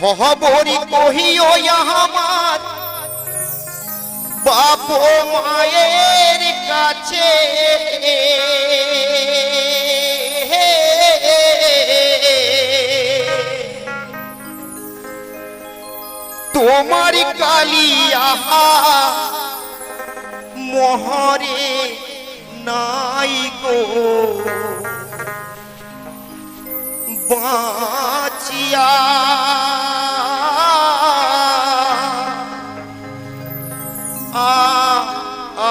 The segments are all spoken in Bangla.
খবরি কহিও আমার বাপ মায়ের কাছে তোমার কালিয়াহা মহরে নাই গো। বাঁচিয়া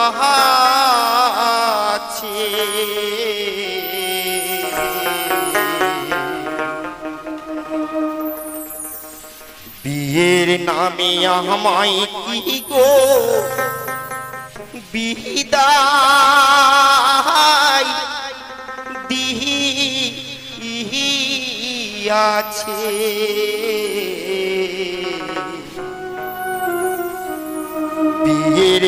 আহাছে। বিয়ের নামে আমায় কি গো? বিদায় দিহিয়াছে। বিয়ের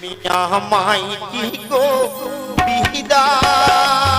মিনা মাই কি গো বিদায়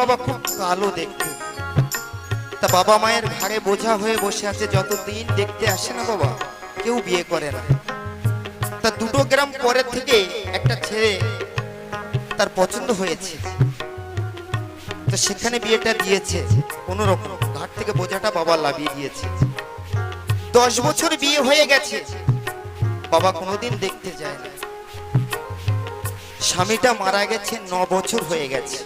বাবা খুব কালো দেখতে। তা বাবা মায়ের ঘাড়ে বোঝা হয়ে বসে আছে, যতদিন দেখতে আসে না বাবা, কেউ বিয়ে করে না। তা দুটো গ্রাম পরের থেকে একটা ছেলে তার পছন্দ হয়েছে। তো সেখানে বিয়েটা দিয়েছে। কোনো রকম ঘাট থেকে বোঝাটা বাবা লাভিয়ে দিয়েছে। দশ বছর বিয়ে হয়ে গেছে। বাবা কোনোদিন দেখতে যায় না। স্বামীটা মারা গেছে, ন বছর হয়ে গেছে।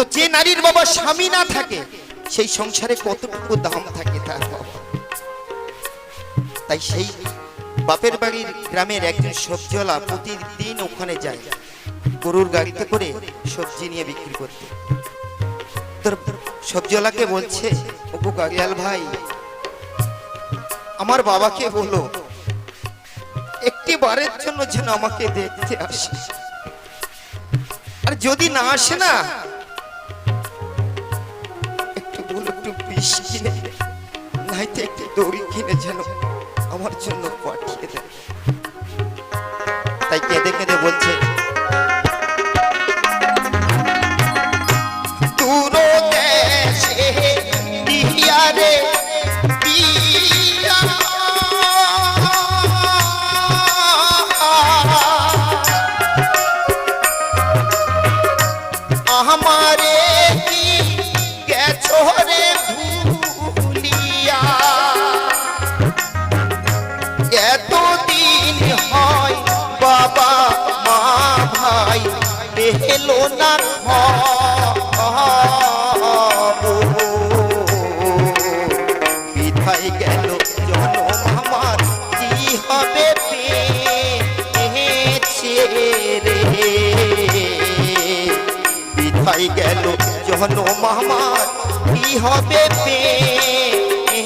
তো যে নারীর বাবা স্বামী না থাকে, সেই সংসারে কতটুকু দাম থাকে তার তাই সেই বাপের বাড়ির গ্রামের একজন সবজিওয়ালা প্রতিদিন ওখানে যায়, গরুর গাড়িতে করে সবজি নিয়ে বিক্রি করতে। সবজিওয়ালাকে বলছে ওপু গাড়িয়াল ভাই, আমার বাবাকে বলো একটি বারের জন্য যেন আমাকে দেখতে আসে। আর যদি না আসে না নাইতে একটি দড়ি কিনে যেন আমার জন্য পাঠিয়ে দেয় তাই কেঁদে কেঁদে বলছে না বিধাই গেল জনম আমার, কি হবে রে? বিধাই গেল জনম আমার, কি হবে পেয়েছে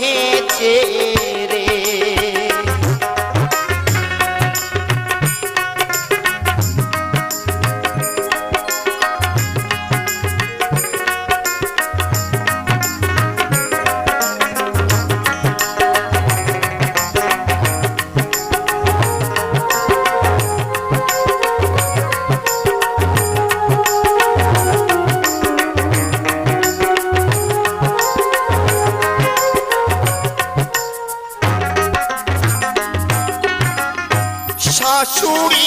শাশুড়ি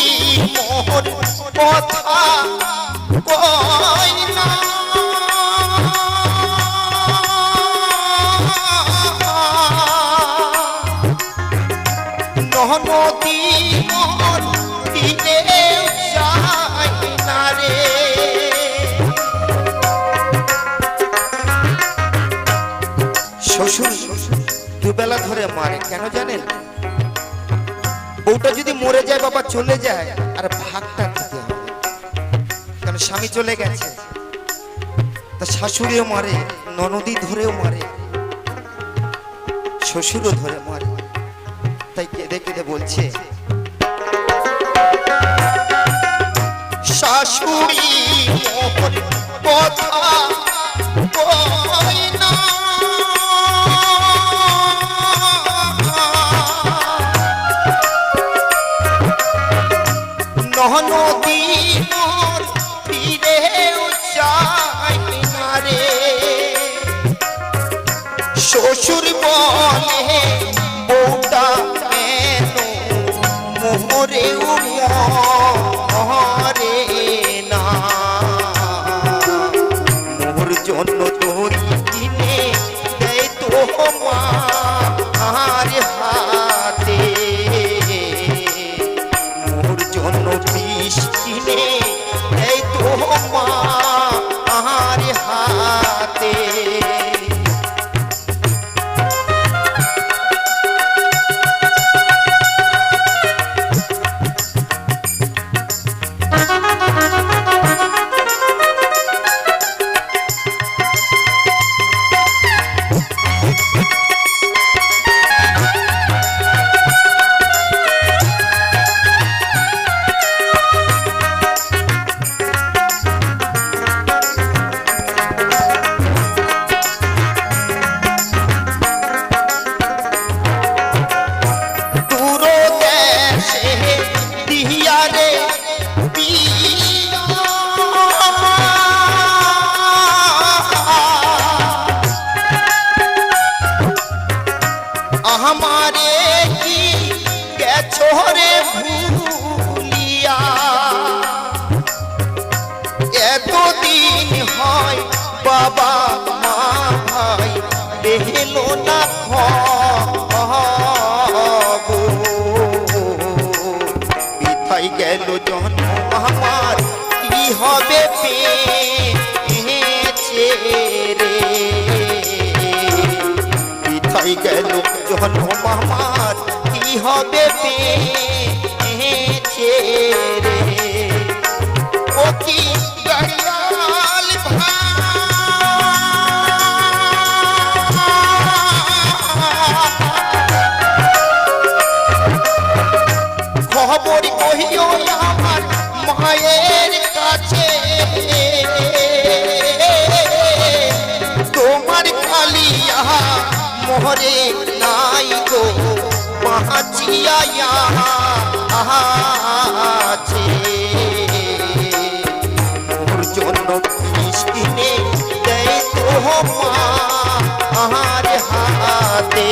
মোহন কথা কয় শ্বশুর দুবেলা ধরে মারে কেন জানেন? বউটা যদি মরে যায়, বাবা চলে যায়, আর ভাগটা দিতে হবে? কারণ স্বামী চলে গেছে? তা শাশুড়িও মারে, ননদি ধরেও মারে, শ্বশুরও ধরে মারে। তাই কেঁদে কেঁদে বলছে, শাশুড়ি, কথা নহনদী মোর যায় না রে শ্বশুর বলে বউটা কেন না? মোর জন্য তোরি আমারে কি গেছো রে ভুলিয়া এতদিন হয় বাবা মা ভাই বেহেলো না বিথাই গেল জন্ম আমার কি হবে পেয়েছে রে বিথাই গেল জন্ম আমার কি হবে পেয়েছে রে মোহরে নাই গো বাঁচিয়া আছে। মোর জন্য কৃষ্ণে দেয় তো মা হাতে।